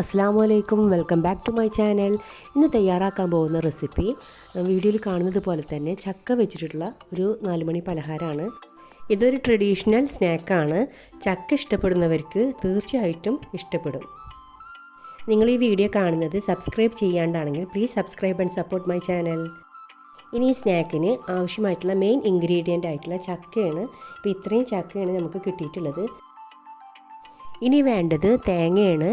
അസ്സാം വലൈക്കും welcome back to my channel ഇന്ന് തയ്യാറാക്കാൻ പോകുന്ന റെസിപ്പി വീഡിയോയിൽ കാണുന്നത് പോലെ തന്നെ ചക്ക വെച്ചിട്ടുള്ള ഒരു നാലുമണി പലഹാരമാണ്. ഇതൊരു ട്രഡീഷണൽ സ്നാക്കാണ് ചക്ക ഇഷ്ടപ്പെടുന്നവർക്ക് തീർച്ചയായിട്ടും ഇഷ്ടപ്പെടും. നിങ്ങൾ ഈ വീഡിയോ കാണുന്നത് subscribe ചെയ്യാണ്ടാണെങ്കിൽ please subscribe and support my channel ഇനി ഈ സ്നാക്കിന് ആവശ്യമായിട്ടുള്ള മെയിൻ ഇൻഗ്രീഡിയന്റ് ആയിട്ടുള്ള ചക്കയാണ്. ഇപ്പോൾ ഇത്രയും ചക്കയാണ് നമുക്ക് കിട്ടിയിട്ടുള്ളത്. ഇനി വേണ്ടത് തേങ്ങയാണ്.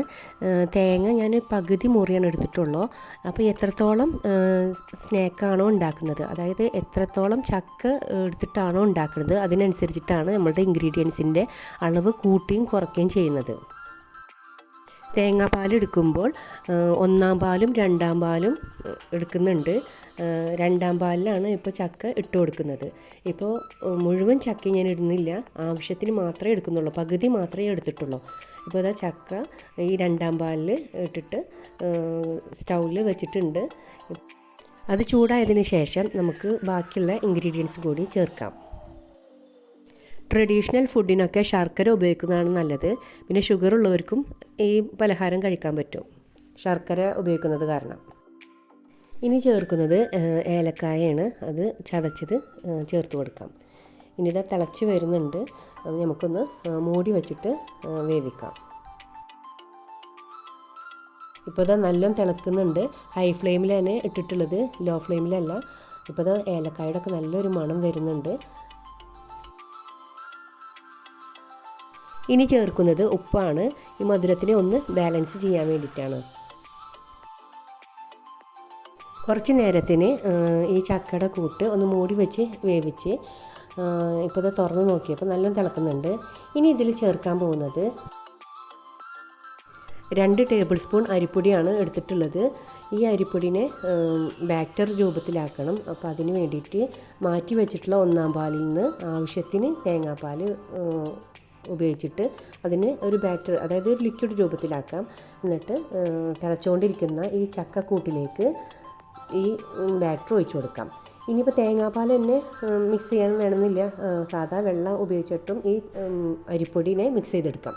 തേങ്ങ ഞാൻ പകുതി മുറിയാണ് എടുത്തിട്ടുള്ളൂ. അപ്പോൾ എത്രത്തോളം സ്നാക്കാണോ ഉണ്ടാക്കുന്നത്? അതായത് എത്രത്തോളം ചക്ക എടുത്തിട്ടാണോ ഉണ്ടാക്കുന്നത്? അതിനനുസരിച്ചിട്ടാണ് നമ്മളുടെ ഇൻഗ്രീഡിയൻസിന്റെ അളവ് കൂട്ടുകയും കുറയ്ക്കുകയും ചെയ്യുന്നത്. തേങ്ങാപ്പാൽ എടുക്കുമ്പോൾ ഒന്നാം പാലും രണ്ടാം പാലും എടുക്കുന്നുണ്ട്. രണ്ടാം പാലിലാണ് ഇപ്പോൾ ചക്ക ഇട്ട് കൊടുക്കുന്നത്. ഇപ്പോൾ മുഴുവൻ ചക്ക ഞാൻ ഇടുന്നില്ല. ആവശ്യത്തിന് മാത്രമേ എടുക്കുന്നുള്ളൂ. പകുതി മാത്രമേ എടുത്തിട്ടുള്ളൂ. ഇപ്പോൾ അതാ ചക്ക ഈ രണ്ടാം പാലിൽ ഇട്ടിട്ട് സ്റ്റൗവിൽ വെച്ചിട്ടുണ്ട്. അത് ചൂടായതിന് ശേഷം നമുക്ക് ബാക്കിയുള്ള ഇൻഗ്രീഡിയൻസ് കൂടി ചേർക്കാം. ട്രഡീഷണൽ ഫുഡിനൊക്കെ ശർക്കര ഉപയോഗിക്കുന്നതാണ് നല്ലത്. പിന്നെ ഷുഗർ ഉള്ളവർക്കും ഈ പലഹാരം കഴിക്കാൻ പറ്റും. ശർക്കര ഉപയോഗിക്കുന്നത് കാരണം. ഇനി ചേർക്കുന്നത് ഏലക്കായയാണ് അത് ചതച്ചത് ചേർത്ത് കൊടുക്കാം. ഇനി ഇതാ തിളച്ച് വരുന്നുണ്ട്. നമുക്കൊന്ന് മൂടി വച്ചിട്ട് വേവിക്കാം. ഇപ്പോൾ ഇത് നല്ലോണം തിളക്കുന്നുണ്ട്. ഹൈ ഫ്ലെയിമിൽ തന്നെ ഇട്ടിട്ടുള്ളത്. ലോ ഫ്ലെയിമിലല്ല. ഇപ്പോൾ ഇത് ഏലക്കായുടെ ഒക്കെ നല്ലൊരു മണം വരുന്നുണ്ട്. ഇനി ചേർക്കുന്നത് ഉപ്പാണ്. ഈ മധുരത്തിനെ ഒന്ന് ബാലൻസ് ചെയ്യാൻ വേണ്ടിയിട്ടാണ്. കുറച്ച് നേരത്തിന് ഈ ചക്കയുടെ കൂട്ട് ഒന്ന് മൂടി വെച്ച് വേവിച്ച് ഇപ്പോൾ ഇത് തുറന്ന് നോക്കിയപ്പോൾ നല്ല തിളക്കുന്നുണ്ട്. ഇനി ഇതിൽ ചേർക്കാൻ പോകുന്നത് രണ്ട് ടേബിൾ സ്പൂൺ അരിപ്പൊടിയാണ് എടുത്തിട്ടുള്ളത്. ഈ അരിപ്പൊടിനെ ബാറ്റർ രൂപത്തിലാക്കണം. അപ്പോൾ അതിന് വേണ്ടിയിട്ട് മാറ്റി വെച്ചിട്ടുള്ള ഒന്നാം പാലിൽ നിന്ന് ആവശ്യത്തിന് തേങ്ങാപ്പാൽ ഉപയോഗിച്ചിട്ട് അതിന് ഒരു ബാറ്റർ അതായത് ഒരു ലിക്വിഡ് രൂപത്തിലാക്കാം. എന്നിട്ട് തിളച്ചുകൊണ്ടിരിക്കുന്ന ഈ ചക്കക്കൂട്ടിലേക്ക് ഈ ബാറ്റർ ഒഴിച്ചു കൊടുക്കാം. ഇനിയിപ്പോൾ തേങ്ങാപ്പാൽ തന്നെ മിക്സ് ചെയ്യാൻ വേണമെന്നില്ല. സാധാ വെള്ളം ഉപയോഗിച്ചിട്ടും ഈ അരിപ്പൊടിനെ മിക്സ് ചെയ്തെടുക്കാം.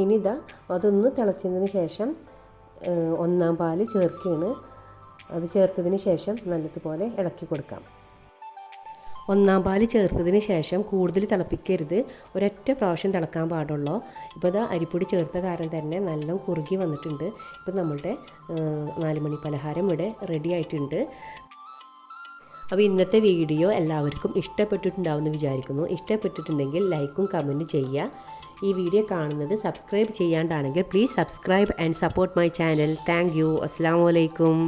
ഇനി ഇതാ അതൊന്ന് തിളച്ചതിന് ശേഷം ഒന്നാം പാൽ ചേർക്കുകയാണ്. അത് ചേർത്തതിന് ശേഷം നല്ലതുപോലെ ഇളക്കി കൊടുക്കാം. ഒന്നാം പാൽ ചേർത്തതിന് ശേഷം കൂടുതൽ തിളപ്പിക്കരുത്. ഒരൊറ്റ പ്രാവശ്യം തിളക്കാൻ പാടുള്ളൂ. ഇപ്പോൾ ഇതാ അരിപ്പൊടി ചേർത്ത കാരണം തന്നെ നല്ല കുറുകി വന്നിട്ടുണ്ട്. ഇപ്പോൾ നമ്മളുടെ നാലുമണി പലഹാരം ഇവിടെ റെഡി ആയിട്ടുണ്ട്. അപ്പോൾ ഇന്നത്തെ വീഡിയോ എല്ലാവർക്കും ഇഷ്ടപ്പെട്ടിട്ടുണ്ടാവുമെന്ന് വിചാരിക്കുന്നു. ഇഷ്ടപ്പെട്ടിട്ടുണ്ടെങ്കിൽ ലൈക്കും കമന്റും ചെയ്യുക. ഈ വീഡിയോ കാണുന്നത് subscribe ചെയ്യാണ്ടാണെങ്കിൽ please subscribe and support my channel thank you അസ്സാം വലൈക്കും